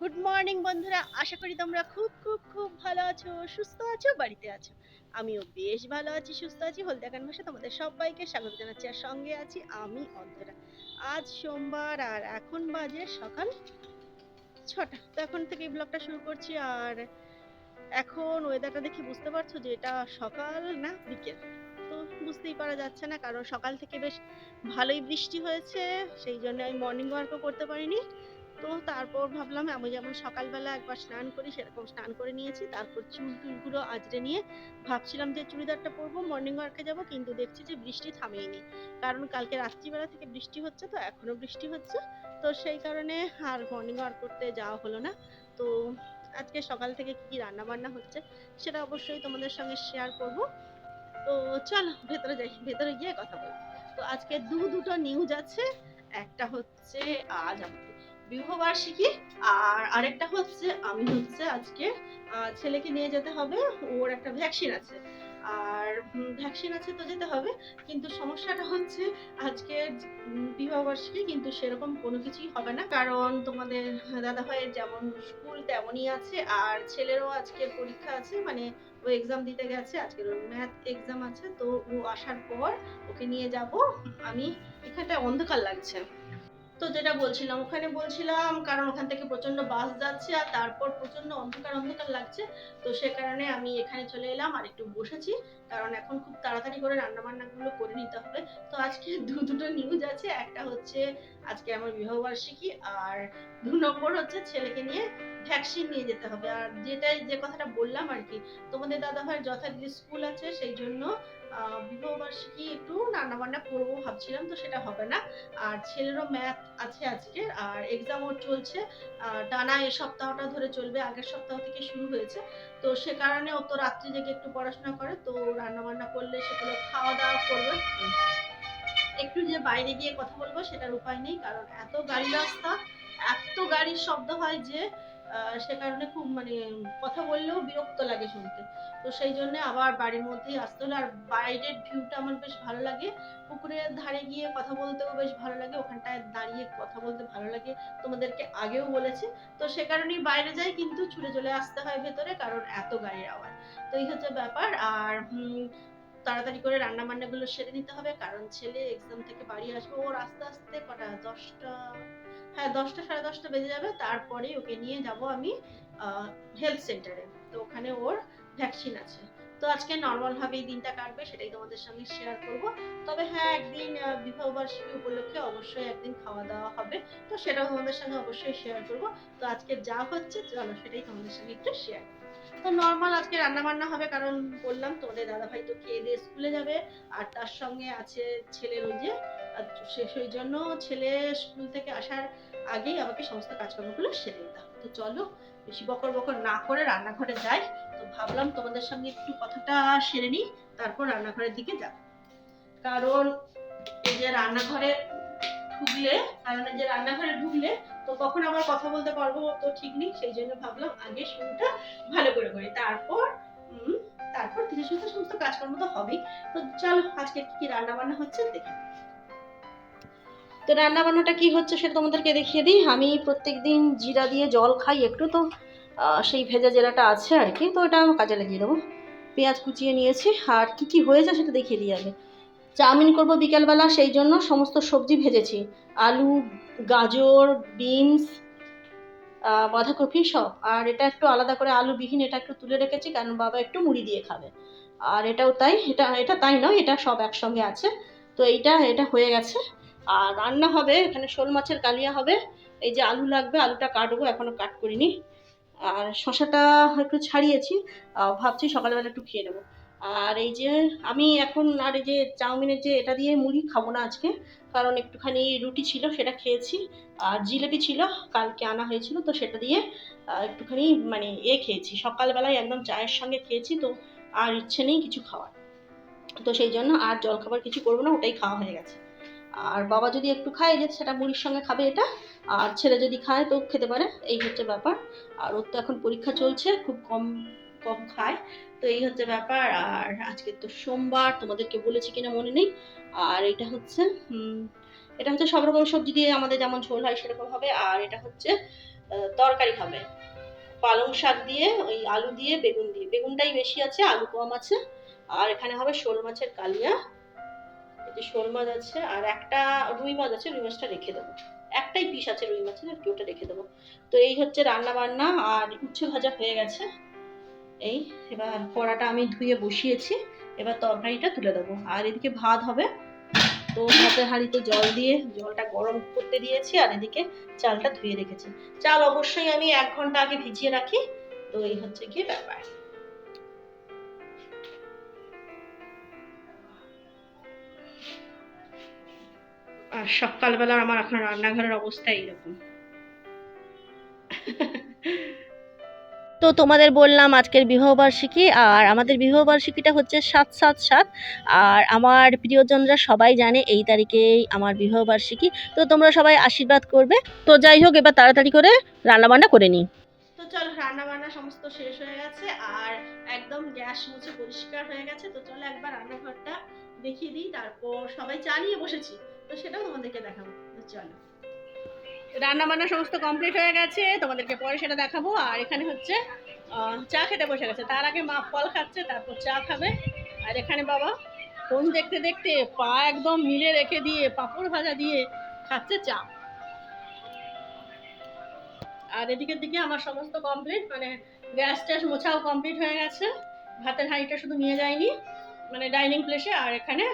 Good morning বন্ধুরা। আশা করি তোমরা খুব খুব খুব ভালো আছো, সুস্থ আছো, বাড়িতে আছো। আমিও বেশ ভালো আছি, সুস্থ আছি। হলদিয়া গান ভাষা তোমাদের সবাইকে স্বাগত জানাচ্ছি আর সঙ্গে আছি আমি অন্তরা। আজ সোমবার আর এখন বাজে সকাল ছটা। তো এখন থেকে ব্লগটা শুরু করছি আর এখন ওয়েদারটা দেখে বুঝতে পারছ যে এটা সকাল না বিকেল। বুঝতেই পারা যাচ্ছে না। কারণ সকাল থেকে বেশ ভালোই বৃষ্টি হয়েছে, সেই জন্য আমি মর্নিং ওয়ার্কও করতে পারিনি। তো তারপর ভাবলাম, আমি যেমন সকালবেলা একবার স্নান করি, সেরকম স্নান করে নিয়েছি। তারপর চুল টুলগুলো আজরে নিয়ে ভাবছিলাম যে চুড়িদারটা পরবো মর্নিং ওয়ার্কে যাব, কিন্তু দেখছি যে বৃষ্টি থামেইনি। কারণ কালকে রাত্রিবেলা থেকে বৃষ্টি হচ্ছে তো, এখনও বৃষ্টি হচ্ছে। তো সেই কারণে আর মর্নিং ওয়ার্ক করতে যাওয়া হলো না। তো আজকে সকাল থেকে কি কি রান্না বান্না হচ্ছে, সেটা অবশ্যই তোমাদের সঙ্গে শেয়ার করব। তো চলো ভেতরে যাই, ভেতরে গিয়ে কথা বলি। তো আজকে দু দুটো নিউজ আছে, একটা হচ্ছে আজ আমাদের বিবাহবার্ষিকী আর আরেকটা হচ্ছে, আমি হচ্ছে আজকে ছেলেকে নিয়ে যেতে হবে, ওর একটা ভ্যাকসিন আছে। আর ভ্যাকসিন আছে তো যেতে হবে। কিন্তু সমস্যাটা হচ্ছে আজকে বিবাহবার্ষিকী কিন্তু সেরকম কোনো কিছুই হবে না। কারণ তোমাদের দাদা ভাইয়ের যেমন স্কুল তেমনই আছে, আর ছেলেরও আজকে পরীক্ষা আছে মানে ও এক্সাম দিতে গেছে, আজকের ওর ম্যাথ এক্সাম আছে। তো ও আসার পর ওকে নিয়ে যাব। আমি এখানটা অন্ধকার লাগছে। তো যেটা বলছিলাম, ওখানে বলছিলাম কারণ ওখান থেকে প্রচণ্ড বাস যাচ্ছে আর তারপর প্রচণ্ড অন্ধকার অন্ধকার লাগছে। তো সে কারণে আমি এখানে চলে এলাম আর একটু বসেছি। কারণ এখন খুব তাড়াতাড়ি করে রান্না বান্নাগুলো করে নিতে হবে। তো আজকে দু দুটো নিউজ আছে। একটা হচ্ছে আজকে আমার বিবাহবার্ষিকী আর দু নম্বর হচ্ছে ছেলেকে নিয়ে ভ্যাকসিন নিয়ে যেতে হবে। আর যেটাই যে কথাটা বললাম আর কি, তোমাদের দাদা ভাইয়ের যথারীতি স্কুল আছে, সেই জন্য বিবাহবার্ষিকী একটু রান্না বান্না করব ভাবছিলাম, তো সেটা হবে না। আর ছেলেরও ম্যাথ আছে আজকে, আর এক্সামও চলছে। টানা এই সপ্তাহটা ধরে চলবে, আগের সপ্তাহ থেকে শুরু হয়েছে। তো সে কারণে ও তো রাত্রি জেগে একটু পড়াশোনা করে, তো রান্না বান্না করলে সেগুলো খাওয়া দাওয়া করবে। একটু যে বাইরে গিয়ে কথা বলব, সেটার উপায় নেই, কারণ এত গাড়ি রাস্তা, এত গাড়ির শব্দ হয় যে সে কারণে খুব মানে কথা বললেও বিরক্ত লাগে শুনতে। তো সেই জন্য আবার বাড়ির মধ্যেই আসতে হলো। আর বাইরের ভিউটা আমার বেশ ভালো লাগে। পুকুরের ধারে গিয়ে কথা বলতেও বেশ ভালো লাগে। ওখানটায় দাঁড়িয়ে কথা বলতে ভালো লাগে। তোমাদেরকে আগেও বলেছি। তো সে কারণেই বাইরে যাই, কিন্তু ছুটে চলে আসতে হয় ভেতরে, কারণ এত গাড়ির আওয়াজ। তো এই হচ্ছে ব্যাপার। আর তাড়াতাড়ি করে রান্না বান্নাগুলো সেরে নিতে হবে। কারণ ছেলে এক্সাম থেকে বাড়ি আসবে। ওর আস্তে আস্তে কটা? দশটা? হ্যাঁ দশটা সাড়ে দশটা বেজে যাবে। তারপরে ওকে নিয়ে যাব আমি হেলথ সেন্টারে তো ওখানে ওর ভ্যাকসিন আছে। তো আজকে নর্মাল ভাবে এই দিনটা কাটবে সেটাই তোমাদের সঙ্গে শেয়ার করব। তবে হ্যাঁ একদিন আহ, বিবাহ বার্ষিকী উপলক্ষে অবশ্যই একদিন খাওয়া দাওয়া হবে। তো সেটাও তোমাদের সঙ্গে অবশ্যই শেয়ার করব। তো আজকে যা হচ্ছে চলো সেটাই তোমাদের সঙ্গে একটু শেয়ার তো নর্মাল আজকে রান্না বান্না হবে কারণ বললাম তোমাদের দাদা ভাই তো খেয়ে দিয়ে স্কুলে যাবে। আর তার সঙ্গে আছে ছেলের ওই যে সেই জন্য ছেলে স্কুল থেকে আসার আগেই আমাকে সমস্ত কাজকর্মগুলো সেরে নিতে হবে। তো চলো, বেশি বকর বকর না করে রান্নাঘরে যাই। তো ভাবলাম তোমাদের সঙ্গে একটু কথাটা সেরে নিই, তারপর রান্নাঘরের দিকে যাব। কারণ এই যে রান্নাঘরে ঢুকলে, কারণ যে রান্নাঘরে ঢুকলে, তো কখন আবার কথা বলতে পারব তো ঠিক নেই, সেই জন্য ভাবলাম আগে শুরুটা ভালো করে করি। তারপর তারপর ধীরে সুস্থে সমস্ত কাজকর্ম তো হবেই। তো চলো, আজকে কি কি রান্না বান্না হচ্ছে দেখি তো রান্না বান্নাটা কি হচ্ছে সেটা তোমাদেরকে দেখিয়ে দিই। আমি প্রত্যেক দিন জিরা দিয়ে জল খাই একটু তো সেই ভেজা জেরাটা আছে আর কি, তো এটা আমি কাজে লাগিয়ে দেবো। পেঁয়াজ কুচিয়ে নিয়েছি, আর কি কি হয়েছে সেটা দেখিয়ে দিই আগে। চাউমিন করব বিকেলবেলা, সেই জন্য সমস্ত সবজি ভেজেছি। আলু, গাজর, বিনস বাঁধাকপি সব। আর এটা একটু আলাদা করে আলু বিহীন এটা একটু তুলে রেখেছি, কারণ বাবা একটু মুড়ি দিয়ে খাবে। আর এটাও তাই, এটা এটা তাই নয়, এটা সব একসঙ্গে আছে। তো এইটা, এটা হয়ে গেছে। আর রান্না হবে, এখানে শোল মাছের কালিয়া হবে। এই যে আলু লাগবে, আলুটা কাটবো, এখনও কাট করিনি। আর শশাটা একটু ছাড়িয়েছি ভাবছি সকালবেলা একটু খেয়ে নেব। আর এই যে আমি এখন, আর এই যে চাউমিনের যে এটা দিয়ে মুড়ি খাব না আজকে, কারণ একটুখানি রুটি ছিল, সেটা খেয়েছি। আর জিলেপি ছিল, কালকে আনা হয়েছিল, তো সেটা দিয়ে একটুখানি মানে এ খেয়েছি। সকালবেলায় একদম চায়ের সঙ্গে খেয়েছি, তো আর ইচ্ছে নেই কিছু খাওয়ার। তো সেই জন্য আর জলখাবার কিছু করব না, ওটাই খাওয়া হয়ে গেছে। আর বাবা যদি একটু খায়, যে সেটা মুড়ির সঙ্গে খাবে এটা, আর ছেলে যদি খায় তো খেতে পারে, এই হচ্ছে ব্যাপার। আর ওর তো এখন পরীক্ষা চলছে, খুব কম কম খায়, তো এই হচ্ছে ব্যাপার। আর আজকে তো সোমবার, তোমাদেরকে বলেছি কিনা মনে নেই। আর এটা হচ্ছে এটা হচ্ছে সব রকম সবজি দিয়ে আমাদের যেমন ঝোল হয় সেরকম হবে। আর এটা হচ্ছে তরকারি হবে। পালং শাক দিয়ে, ওই আলু দিয়ে, বেগুন দিয়ে। বেগুনটাই বেশি আছে, আলু কম আছে। আর এখানে হবে শোল মাছের কালিয়া। যে শোল মাছ আছে আর একটা রুই মাছ আছে, রুই মাছটা রেখে দেবো। একটাই পিস আছে রুই মাছের, আর কি ওটা রেখে দেবো। তো এই হচ্ছে রান্না বান্না, আর উচ্ছে ভাজা হয়ে গেছে। এই এবার কড়াটা আমি ধুয়ে বসিয়েছি, এবার তরকারিটা তুলে দেবো। আর এদিকে ভাত হবে। তো ভাতের হাঁড়িতে জল দিয়ে জলটা গরম করতে দিয়েছি, আর এদিকে চালটা ধুয়ে রেখেছি। চাল অবশ্যই আমি এক ঘণ্টা আগে ভিজিয়ে রাখি। তো এই হচ্ছে কি ব্যাপার। আর সকালবেলা আমার এখন রান্নাঘরের অবস্থা এইরকম। তো তোমাদের বললাম আজকের বিবাহবার্ষিকী আর আমাদের বিবাহবার্ষিকীটা হচ্ছে সাত সাত সাত আর আমার প্রিয়জনরা সবাই জানে এই তারিখেই আমার বিবাহবার্ষিকী তো তোমরা সবাই আশীর্বাদ করবে। তো যাই হোক এবার তাড়াতাড়ি করে রান্নাবান্না করে নিই। তো চল রান্না বান্না সমস্ত শেষ হয়ে গেছে আর একদম গ্যাস মুছে পরিষ্কার হয়ে গেছে তো চলো একবার রান্নাঘরটা দেখিয়ে দিই, তারপর সবাই চা নিয়ে বসেছি। তো সেটাও তোমাদেরকে দেখাবো। চলো। রান্না বান্না সমস্ত কমপ্লিট হয়ে গেছে, তোমাদেরকে পরে সেটা দেখাবো। আর এখানে হচ্ছে চা খেতে বসে গেছে। তার আগে মা ফল খাচ্ছে, তারপর চা খাবে। আর এখানে বাবা, ফোন দেখতে দেখতে পা একদম মিলে রেখে দিয়ে, পাঁপড় ভাজা দিয়ে খাচ্ছে চা। আর এদিকের দিকে আমার সমস্ত কমপ্লিট মানে গ্যাস ট্যাস মোছাও কমপ্লিট হয়ে গেছে। ভাতের হাঁড়িটা শুধু নিয়ে যায়নি মানে ডাইনিং প্লেসে আর এখানে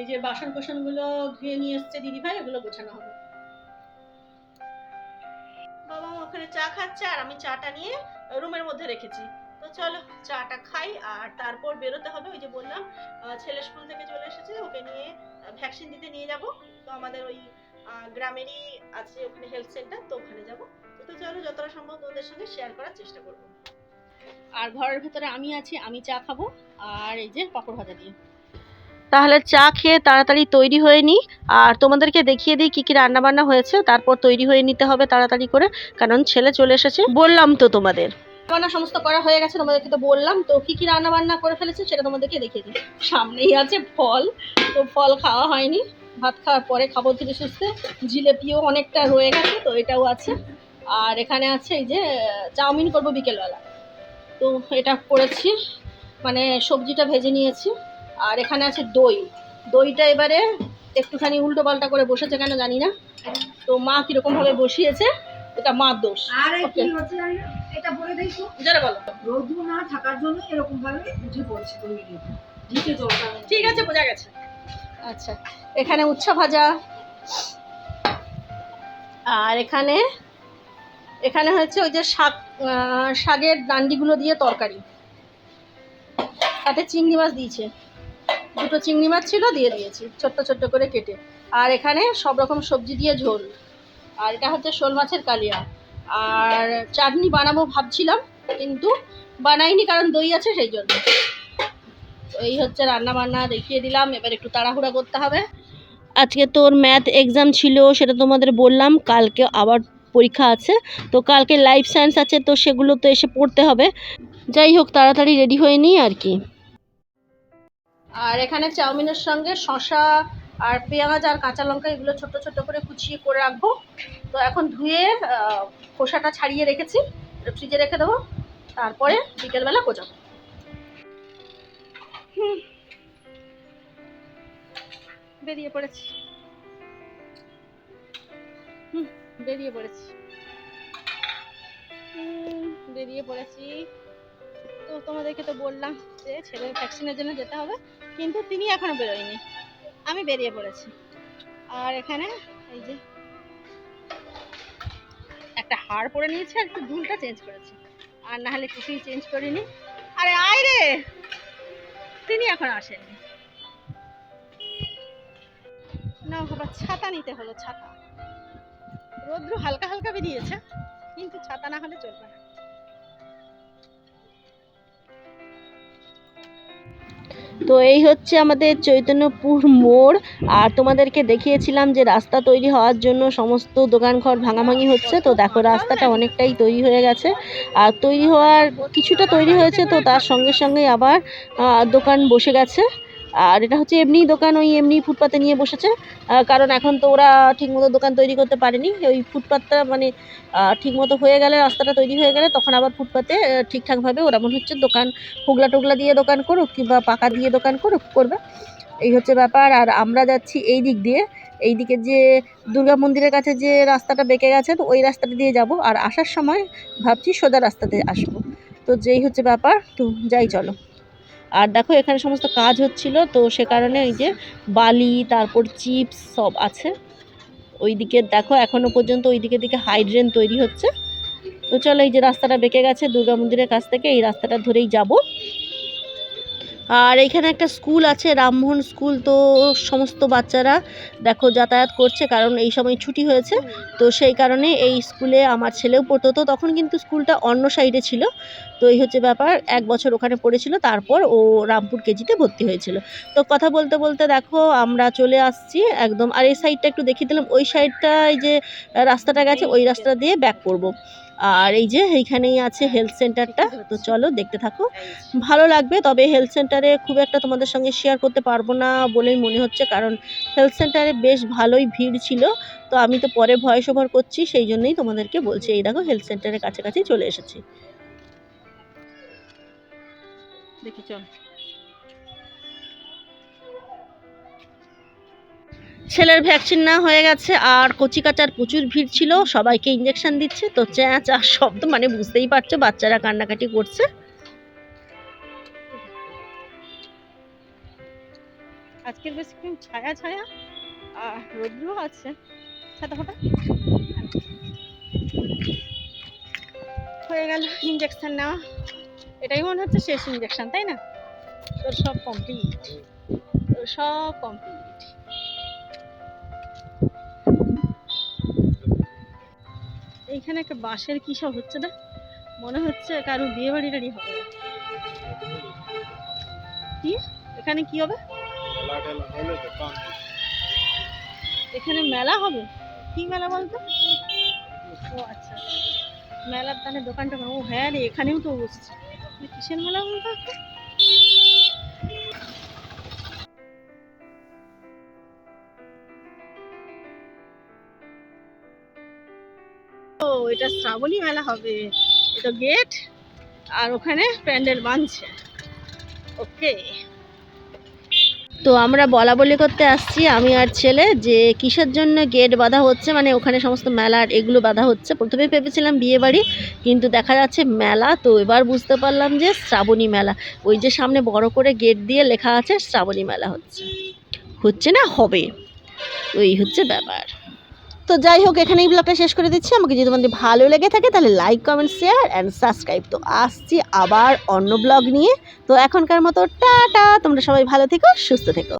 এই যে বাসন কোসনগুলো ধুয়ে নিয়ে এসছে দিদিভাই এগুলো গোছানো হবে। বাবা ওখানে চা খাচ্ছে, আর আমি চাটা নিয়ে রুমের মধ্যে রেখেছি। তো চলো চাটা খাই, আর তারপর বেরোতে হবে। ওই যে বললাম ছেলে স্কুল থেকে চলে এসেছে, ওকে নিয়ে ভ্যাকসিন দিতে নিয়ে যাব। তো আমাদের ওই গ্রামেরই আছে ওখানে হেলথ সেন্টার তো ওখানে যাব। তো চলো যতটা সম্ভব ওদের সঙ্গে শেয়ার করার চেষ্টা করব। আর ঘরের ভেতরে আমি আছি, আমি চা খাব। আর এই যে পাপড় ভাজা দিয়ে। তাহলে চা খেয়ে তাড়াতাড়ি তৈরি হয়ে নিই আর তোমাদেরকে দেখিয়ে দিই কী কী রান্না বান্না হয়েছে তারপর তৈরি হয়ে নিতে হবে তাড়াতাড়ি করে কারণ ছেলে চলে এসেছে। বললাম তো তোমাদের। রান্না সমস্ত করা হয়ে গেছে তোমাদেরকে তো বললাম তো কি কি রান্না বান্না করে ফেলেছে সেটা তোমাদেরকে দেখিয়ে দিই। সামনেই আছে ফল তো ফল খাওয়া হয়নি ভাত খাওয়ার পরে খাব ধীরে সুস্থে জিলেপিও অনেকটা রয়ে গেছে তো এটাও আছে। আর এখানে আছে এই যে চাউমিন করব বিকেলবেলা। তো এটা করেছি মানে সবজিটা ভেজে নিয়েছি। আর এখানে আছে দই। দইটা এবারে একটুখানি উল্টো পাল্টা করে বসেছে কেন জানি না। তো মা কীরকম ভাবে বসিয়েছে এটা মার দোষ। আর কি হচ্ছে এটা বলে দিয়েছ যারা বলো। রোদ্রু না থাকার জন্য এরকম ভাবে উঠে পড়ছে তৈরি জিতে জলটা নেই। ঠিক আছে বোঝা গেছে। আচ্ছা এখানে উচ্ছা ভাজা। আর এখানে এখানে হচ্ছে ওই যে শাক শাকের ডান্ডিগুলো দিয়ে তরকারি। তাতে চিংড়ি মাছ দিয়েছে। দুটো চিংড়ি মাছ ছিল, দিয়ে দিয়েছি, ছোট্ট ছোট্ট করে কেটে। আর এখানে সব রকম সবজি দিয়ে ঝোল। আর এটা হচ্ছে শোল মাছের কালিয়া। আর চাটনি বানাবো ভাবছিলাম, কিন্তু বানাইনি কারণ দই আছে সেই জন্য। এই হচ্ছে রান্না বান্না দেখিয়ে দিলাম, এবার একটু তাড়াহুড়া করতে হবে। আজকে তোর ম্যাথ এক্সাম ছিল, সেটা তোমাদের বললাম, কালকে আবার পরীক্ষা আছে। তো কালকে লাইফ সায়েন্স আছে, তো সেগুলো তো এসে পড়তে হবে। যাই হোক, তাড়াতাড়ি রেডি হয়ে নিই আর কি। আর এখানে চাউমিনের সঙ্গে শশা আর পেঁয়াজ আর কাঁচা লঙ্কা এগুলো ছোট ছোট করে কুচিয়ে করে রাখব। তো এখন ধুয়ে খোসাটা ছাড়িয়ে রেখেছি। ফ্রিজে রেখে দেবো। তারপরে বিকেলবেলা কোচাবো বেরিয়ে পড়েছি। হুম, বেরিয়ে পড়েছি। বেরিয়ে পড়েছি। তো তোমাদেরকে তো বললাম যে ছেলের ভ্যাকসিনের জন্য যেতে হবে। কিন্তু তিনি এখনও বেরোয়নি। আমি বেরিয়ে পড়েছি। আর এখানে এই যে একটা হার পরে নিয়েছি আর একটু দুলটা চেঞ্জ করেছি। আর না হলে কিছুই চেঞ্জ করিনি। আরে আয় রে! তিনি এখন আসেননি। না বাবা, ছাতা নিতে হলো, ছাতা। রোদ্রু হালকা হালকা বেরিয়েছে, কিন্তু ছাতা না হলে চলবে না। তো এই হচ্ছে আমাদের চৈতন্যপুর মোড়। আর তোমাদেরকে দেখিয়েছিলাম যে রাস্তা তৈরি হওয়ার জন্য সমস্ত দোকানঘর ভাঙাভাঙি হচ্ছে। তো দেখো, রাস্তাটা অনেকটাই তৈরি হয়ে গেছে। আর তৈরি হওয়ার কিছুটা তৈরি হয়েছে তো তার সঙ্গে সঙ্গে আবার দোকান বসে গেছে। আর এটা হচ্ছে এমনি দোকান, ওই এমনি ফুটপাতে নিয়ে বসেছে। কারণ এখন তো ওরা ঠিকমতো দোকান তৈরি করতে পারেনি। ওই ফুটপাতটা মানে ঠিকমতো হয়ে গেলে, রাস্তাটা তৈরি হয়ে গেলে তখন আবার ফুটপাতে ঠিকঠাকভাবে ওরা মনে হচ্ছে দোকান হোগলা টোগলা দিয়ে দোকান করুক কিংবা পাকা দিয়ে দোকান করুক, করবে। এই হচ্ছে ব্যাপার। আর আমরা যাচ্ছি এই দিক দিয়ে। এই দিকে যে দুর্গা মন্দিরের কাছে যে রাস্তাটা বেঁকে গেছে, তো ওই রাস্তাটা দিয়ে যাব। আর আসার সময় ভাবছি সোজা রাস্তাতে আসব। তো যেই হচ্ছে ব্যাপার, তো যাই চলো। আর দেখো, এখানে সমস্ত কাজ হচ্ছিল, তো সে কারণে ওই যে বালি, তারপর চিপস সব আছে। ওইদিকে দেখো এখনও পর্যন্ত ওই দিকে দিকে হাইড্রেন তৈরি হচ্ছে। তো চলো, এই যে রাস্তাটা বেঁকে গেছে, দুর্গা মন্দিরের কাছ থেকে এই রাস্তাটা ধরেই যাব। আর এইখানে একটা স্কুল আছে, রামমোহন স্কুল। তো সমস্ত বাচ্চারা দেখো যাতায়াত করছে, কারণ এই সময় ছুটি হয়েছে। তো সেই কারণে এই স্কুলে আমার ছেলেও পড়তো। তো তখন কিন্তু স্কুলটা অন্য সাইডে ছিল। তো এই হচ্ছে ব্যাপার, এক বছর ওখানে পড়েছিল, তারপর ও রামপুর কেজিতে ভর্তি হয়েছিল। তো কথা বলতে বলতে দেখো, আমরা চলে আসছি একদম, আর এই সাইডটা একটু দেখিয়ে দিলাম। ওই সাইডটা এই যে রাস্তাটা গেছে, ওই রাস্তা দিয়ে ব্যাক করব। আর এই যে এইখানেই আছে হেলথ সেন্টারটা তো চলো দেখতে থাকো। ভালো লাগবে তবে হেলথ সেন্টারে খুব একটা তোমাদের সঙ্গে শেয়ার করতে পারব না বলেই মনে হচ্ছে কারণ হেলথ সেন্টারে বেশ ভালোই ভিড় ছিল। তো আমি তো পরে ভয়েস ওভার করছি সেই জন্যই তোমাদেরকে বলছি এই দেখো হেলথ সেন্টারের কাছাকাছি চলে এসেছি। দেখি চল। ছেলের ভ্যাকসিন না হয়ে গেছে, আর কচি কাচার প্রচুর ভিড় ছিল, সবাইকে ইঞ্জেকশন দিচ্ছে, তো চ্যাঁ চা শব্দ মানে বুঝতেই পারছ, বাচ্চারা কান্নাকাটি করছে। আজকের বেশ একটু ছায়া ছায়া, আর রোদ্রও আছে। ফাটা। হয়ে গেল ইঞ্জেকশন নেওয়া। এটাই মনে হচ্ছে শেষ ইঞ্জেকশন তাই না? তোর সব কমপ্লিট তোর সব কমপ্লিট এইখানে একটা বাঁশের কি সব হচ্ছে না মনে হচ্ছে কারও বিয়ে টাড়ি হবে। কি? এখানে কি হবে? এখানে মেলা হবে? কি মেলা বলতো? ও আচ্ছা। মেলার তাহলে দোকান টোকান ও হ্যাঁ রে, এখানেও তো বসছে। কিসের মেলা বলতো? একটা? ও এটা শ্রাবণী মেলা হবে। এটা গেট আর ওখানে প্যান্ডেল বাঁধছে। ওকে। তো আমরা বলা বলি করতে আসছি, আমি আর ছেলে, যে কিসের জন্য গেট বাঁধা হচ্ছে মানে ওখানে সমস্ত মেলার এগুলো বাঁধা হচ্ছে। প্রথমে ভেবেছিলাম বিয়ে বাড়ি, কিন্তু দেখা যাচ্ছে মেলা, তো এবার বুঝতে পারলাম যে শ্রাবণী মেলা। ওই যে সামনে বড় করে গেট দিয়ে লেখা আছে শ্রাবণী মেলা হচ্ছে। হচ্ছে না? হবে। ওই হচ্ছে ব্যাপার। তো যাই হোক এখানে এই ব্লগটা শেষ করে দিচ্ছি। আমাকে যদি তোমাদের ভালো লেগে থাকে, তাহলে like comment share and subscribe তো আসছি আবার অন্য ব্লগ নিয়ে। তো এখনকার মতো, টাটা! তোমরা সবাই ভালো থেকো, সুস্থ থেকো।